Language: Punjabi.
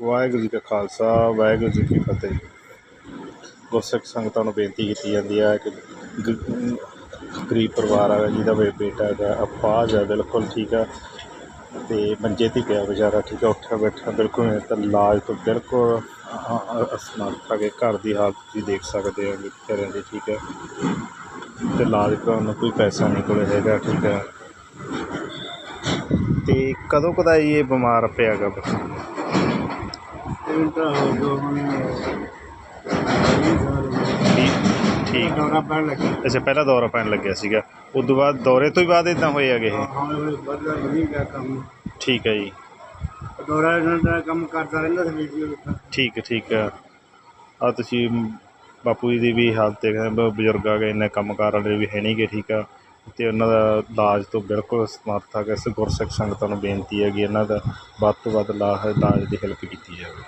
ਵਾਹਿਗੁਰੂ ਜੀ ਕਾ ਖਾਲਸਾ, ਵਾਹਿਗੁਰੂ ਜੀ ਕੀ ਫਤਿਹ। ਗੁਰਸਿੱਖ ਸੰਗਤਾਂ ਨੂੰ ਬੇਨਤੀ ਕੀਤੀ ਜਾਂਦੀ ਹੈ ਕਿ ਗ- ਗਰੀਬ ਪਰਿਵਾਰ ਆ, ਜਿਹਦਾ ਵੀ ਬੇਟਾ ਹੈਗਾ ਅਪਾਹਜ ਹੈ ਬਿਲਕੁਲ ਠੀਕ ਆ। ਤੇ ਮੰਜੇ 'ਤੇ ਹੀ ਪਿਆ ਵਿਚਾਰਾ ਠੀਕ ਆ, ਉੱਠਿਆ ਬੈਠਾ ਬਿਲਕੁਲ ਨਹੀਂ ਤਾਂ ਇਲਾਜ ਤੋਂ ਬਿਲਕੁਲ ਅ- ਅ- ਅਸਮਰਥ ਹੈਗੇ ਘਰ ਦੀ ਹਾਲਤ ਤੁਸੀਂ ਦੇਖ ਸਕਦੇ ਹੋ ਵਿਚਾਰਿਆਂ ਦੀ ਠੀਕ ਹੈ ਤੇ ਇਲਾਜ ਕਰਾਉਣ ਨੂੰ ਕੋਈ ਪੈਸਾ ਨਹੀਂ ਕੋਲੇ ਹੈਗਾ, ਠੀਕ ਹੈ ਤੇ ਕਦੋਂ ਕਦਾ ਇਹ ਬਿਮਾਰ ਪਿਆ ਗਾ ਹੁਣ ਠੀਕ। ਠੀਕ ਦੌਰਾ ਪੈਣ ਲੱਗਾ ਅੱਛਾ ਪਹਿਲਾਂ ਦੌਰਾ ਪੈਣ ਲੱਗਿਆ ਸੀਗਾ। ਉਸ ਤੋਂ ਬਾਅਦ ਦੌਰੇ ਤੋਂ ਹੀ ਬਾਅਦ ਇਦਾਂ ਹੋਏ ਹੈਗੇ ਇਹ? ਹਾਂ ਇਹ ਬਦਲਾ ਨਹੀਂ ਗਿਆ ਕੰਮ। ਠੀਕ ਹੈ ਜੀ। ਦੌਰਾ ਇਹਨਾਂ ਦਾ ਕੰਮ ਕਰਦਾ ਰਹਿੰਦਾ ਸੀ ਵੀਡੀਓ ਠੀਕ ਠੀਕ ਆ ਤੁਸੀਂ ਬਾਪੂ ਜੀ ਦੀ ਵੀ ਹਾਲਤ ਦੇਖਦੇ ਬਜ਼ੁਰਗ ਆ ਗਏ ਇੰਨੇ ਕੰਮ ਕਾਰ ਵਾਲੇ ਵੀ ਹੈ ਨਹੀਂ ਗੇ ਠੀਕ ਆ। ਤੇ ਉਹਨਾਂ ਦਾ ਇਲਾਜ ਤੋਂ ਬਿਲਕੁਲ ਸਮਰਥ ਆ ਇਸ ਗੁਰਸਿੱਖ ਸੰਗਤਾਂ ਨੂੰ ਬੇਨਤੀ ਹੈ ਕਿ ਇਹਨਾਂ ਦਾ ਵੱਧ ਤੋਂ ਵੱਧ ਇਲਾਜ ਦੀ ਹੈਲਪ ਕੀਤੀ ਜਾਵੇ।